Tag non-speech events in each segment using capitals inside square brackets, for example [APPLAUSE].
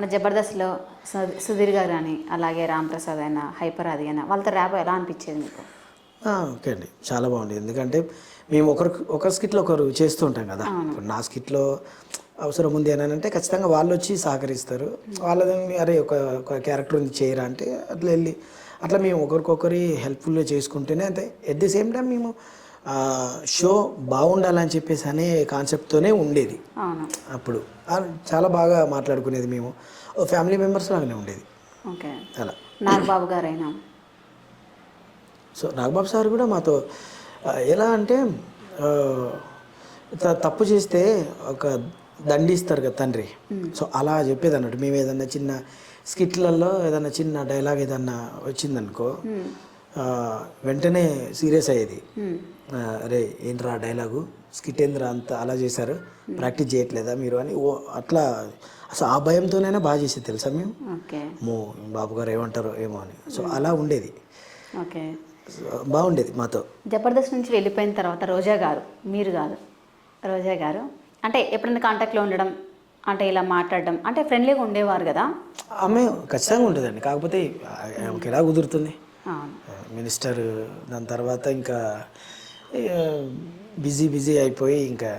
మన జబర్దస్త్లో సుధీర్ గారు అని అలాగే రామ్ ప్రసాద్ అయినా హైపర్ అది అయినా వాళ్ళతో ర్యాప్ ఎలా అనిపించేది మీకు? ఓకే అండి. చాలా బాగుంది. ఎందుకంటే మేము ఒకరు ఒక స్కిట్లో ఒకరు చేస్తూ ఉంటాం కదా. ఇప్పుడు నా స్కిట్లో అవసరం ఉంది అని అంటే ఖచ్చితంగా వాళ్ళు వచ్చి సహకరిస్తారు. వాళ్ళని అరే ఒక ఒక క్యారెక్టర్ ఉంది చేయరా అంటే అట్లా వెళ్ళి అట్లా మేము ఒకరికొకరి హెల్ప్ఫుల్గా చేసుకుంటేనే అంటే ఎట్ ది సేమ్ టైం మేము షో బాగుండాలని చెప్పేసి అనే కాన్సెప్ట్తోనే ఉండేది. అప్పుడు. చాలా బాగా మాట్లాడుకునేది మేము. ఫ్యామిలీ మెంబర్స్ లాగానే ఉండేది. ఓకే. అలా. నాగబాబు గారు అయినా సో నాగబాబు సార్ కూడా మాతో ఎలా అంటే తప్పు చేస్తే ఒక దండిస్తారు కదా తండ్రి. సో అలా చెప్పేది అన్నట్టు. మేము ఏదన్నా చిన్న స్కిట్లలో ఏదన్నా చిన్న డైలాగ్ ఏదన్నా వచ్చిందనుకో వెంటనే సీరియస్ అయ్యేది. అరే ఏంట్రా డైలాగు? స్కిట్ ఏంద్రా అంత అలా చేశారు. ప్రాక్టీస్ చేయట్లేదా మీరు అని? ఓ అట్లా అసలు ఆ భయంతోనైనా బాగా చేసేది తెలుసా మేము? ఓకే. మో బాబు గారు ఏమంటారో ఏమో అని. సో అలా ఉండేది. బాగుండేది మాతో. జబర్దస్త్ నుంచి వెళ్ళిపోయిన తర్వాత రోజా గారు మీరు కాదు రోజా గారు అంటే ఎప్పుడైనా కాంటాక్ట్లో ఉండడం అంటే ఇలా మాట్లాడడం అంటే ఫ్రెండ్లీగా ఉండేవారు కదా? ఆమె ఖచ్చితంగా ఉంటుందండి. కాకపోతే ఆమెకి ఎలా కుదురుతుంది? మినిస్టర్ దాని తర్వాత ఇంకా బిజీ బిజీ అయిపోయి ఇంకా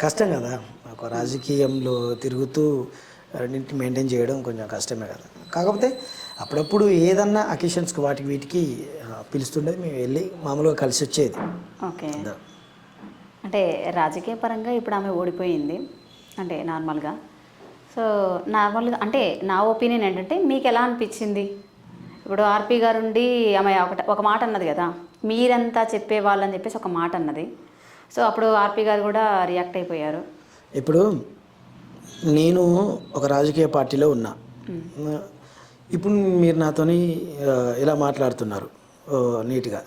కష్టం కదా. ఒక రాజకీయంలో తిరుగుతూ రెండింటిని మెయింటైన్ చేయడం కొంచెం కష్టమే కదా. కాకపోతే అప్పుడప్పుడు ఏదన్నా అకేషన్స్కి వాటికి వీటికి పిలుస్తుండేది. మేము వెళ్ళి మామూలుగా కలిసి వచ్చేది. ఓకే. అంటే రాజకీయ పరంగా ఇప్పుడు ఆమె ఓడిపోయింది. అంటే నార్మల్గా. సో నార్మల్గా అంటే నా ఒపీనియన్ ఏంటంటే మీకు ఎలా అనిపించింది? ఇప్పుడు ఆర్పి గారు ఉండి ఆమె ఒకట ఒక మాట అన్నది కదా మీరంతా చెప్పే వాళ్ళని చెప్పేసి ఒక మాట అన్నది. సో అప్పుడు ఆర్పి గారు కూడా రియాక్ట్ అయిపోయారు. ఇప్పుడు నేను ఒక రాజకీయ పార్టీలో ఉన్నా. ఇప్పుడు మీరు నాతోని ఇలా మాట్లాడుతున్నారు నీట్గా.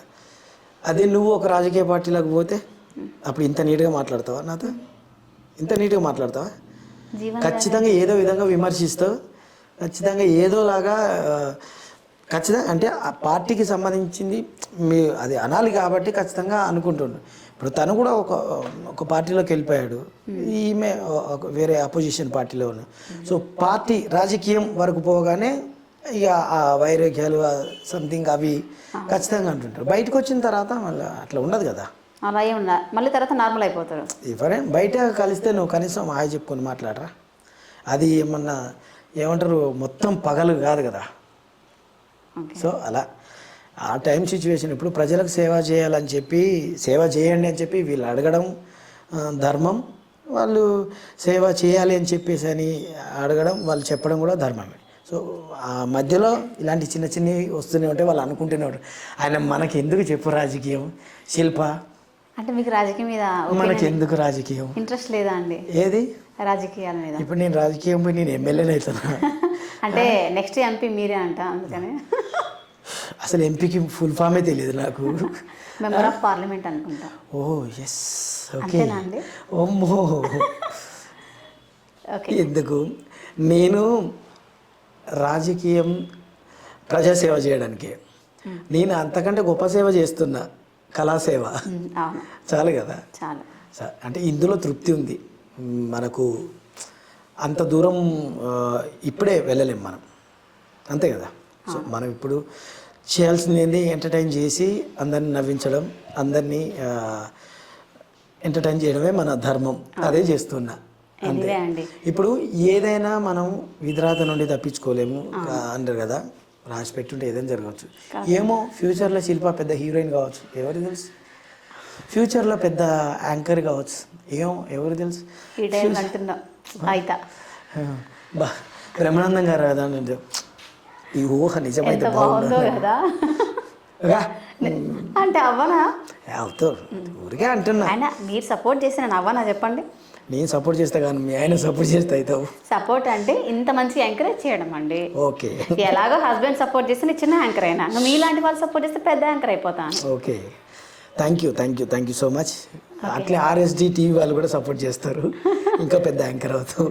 అదే నువ్వు ఒక రాజకీయ పార్టీలోకి పోతే అప్పుడు ఇంత నీట్గా మాట్లాడతావా నాతో? ఇంత నీట్గా మాట్లాడతావా? ఖచ్చితంగా ఏదో విధంగా విమర్శిస్తావు. ఖచ్చితంగా ఏదోలాగా ఖచ్చితంగా అంటే ఆ పార్టీకి సంబంధించింది మీ అది అనాలి కాబట్టి ఖచ్చితంగా అనుకుంటున్నాను ఇప్పుడు తను కూడా ఒక ఒక పార్టీలోకి వెళ్ళిపోయాడు. ఈమె ఒక వేరే అపోజిషన్ పార్టీలో ఉన్న. సో పార్టీ రాజకీయం వరకు పోగానే ఇక ఆ వైరాగ్యాలు సంథింగ్ అవి ఖచ్చితంగా అంటుంటారు. బయటకు వచ్చిన తర్వాత మళ్ళీ అట్లా ఉండదు కదా. అలా ఏం మళ్ళీ తర్వాత నార్మల్ అయిపోతారు. బయట కలిస్తే నువ్వు కనీసం హాయ్ చెప్పుకొని మాట్లాడరా. అది ఏమన్నా ఏమంటారు మొత్తం పగలు కాదు కదా. సో అలా ఆ టైం సిచ్యువేషన్ ఇప్పుడు ప్రజలకు సేవ చేయాలని చెప్పి సేవ చేయండి అని చెప్పి వీళ్ళు అడగడం ధర్మం. వాళ్ళు సేవ చేయాలి అని చెప్పేసి అని అడగడం వాళ్ళు చెప్పడం కూడా ధర్మమే. సో ఆ మధ్యలో ఇలాంటి చిన్న చిన్నవి వస్తూనే ఉంటాయి వాళ్ళు అనుకుంటూనే ఉంటారు ఆయన మనకి ఎందుకు చెప్పు రాజకీయం? శిల్ప? అంటే మీకు రాజకీయం మీద మనకి ఎందుకు రాజకీయం? ఇంట్రెస్ట్ లేదా అండి? ఏది? రాజకీయాల మీద. ఇప్పుడు నేను రాజకీయం పోయి నేను ఎమ్మెల్యేని అవుతున్నా. [LAUGHS] అంటే నెక్స్ట్ ఎంపీ మీరే అంట అందుకని. అసలు ఎంపీకి ఫుల్ ఫామే తెలియదు నాకు. మెంబర్ ఆఫ్ పార్లమెంట్ అనుకుంటా. ఓ ఎస్ ఓకే ఓమ్మో ఎందుకు? నేను రాజకీయం ప్రజాసేవ చేయడానికి. నేను అంతకంటే గొప్ప సేవ చేస్తున్నా కళాసేవ. అవును. చాలు కదా? అంటే ఇందులో తృప్తి ఉంది. మనకు అంత దూరం ఇప్పుడే వెళ్ళలేం మనం. అంతే కదా? సో మనం ఇప్పుడు చేయాల్సింది ఎంటర్టైన్ చేసి అందరిని నవ్వించడం అందరినీ ఎంటర్టైన్ చేయడమే మన ధర్మం. అదే చేస్తున్నా. అంతే. ఇప్పుడు ఏదైనా మనం విధరాత నుండి తప్పించుకోలేము. అంటారు కదా. రాసి పెట్టుంటే ఏదైనా జరగవచ్చు. ఏమో ఫ్యూచర్లో శిల్ప పెద్ద హీరోయిన్ కావచ్చు. ఎవరికి తెలుసు? ఫ్యూచర్లో పెద్ద యాంకర్ కావచ్చు. ఏమో ఎవరు తెలుసు? బ్రహ్మానందం గారు కదా ఈ ఊహ నిజమైతే బాగుందో కదా. అంటే అవ్వనా? అవుతావు ఊరికే అంటున్నా. ఆయన మీరు సపోర్ట్ చేసి నేను అవ్వనా చెప్పండి. నేను సపోర్ట్ చేస్తా కానీ మీ ఆయన సపోర్ట్ చేస్తే అవుతావు. సపోర్ట్ అంటే ఇంత మంచి ఎంకరేజ్ చేయడం అండి. ఓకే. ఎలాగో హస్బెండ్ సపోర్ట్ చేస్తే నేను చిన్న యాంకర్ అయినా. ఇంకా మీలాంటి వాళ్ళు సపోర్ట్ చేస్తే పెద్ద యాంకర్ అయిపోతాను. Okay. Thank you thank you thank you so much అట్లే ఆర్ఎస్డి టీవీ వాళ్ళు కూడా సపోర్ట్ చేస్తారు. ఇంకా పెద్ద యాంకర్ అవుతావు.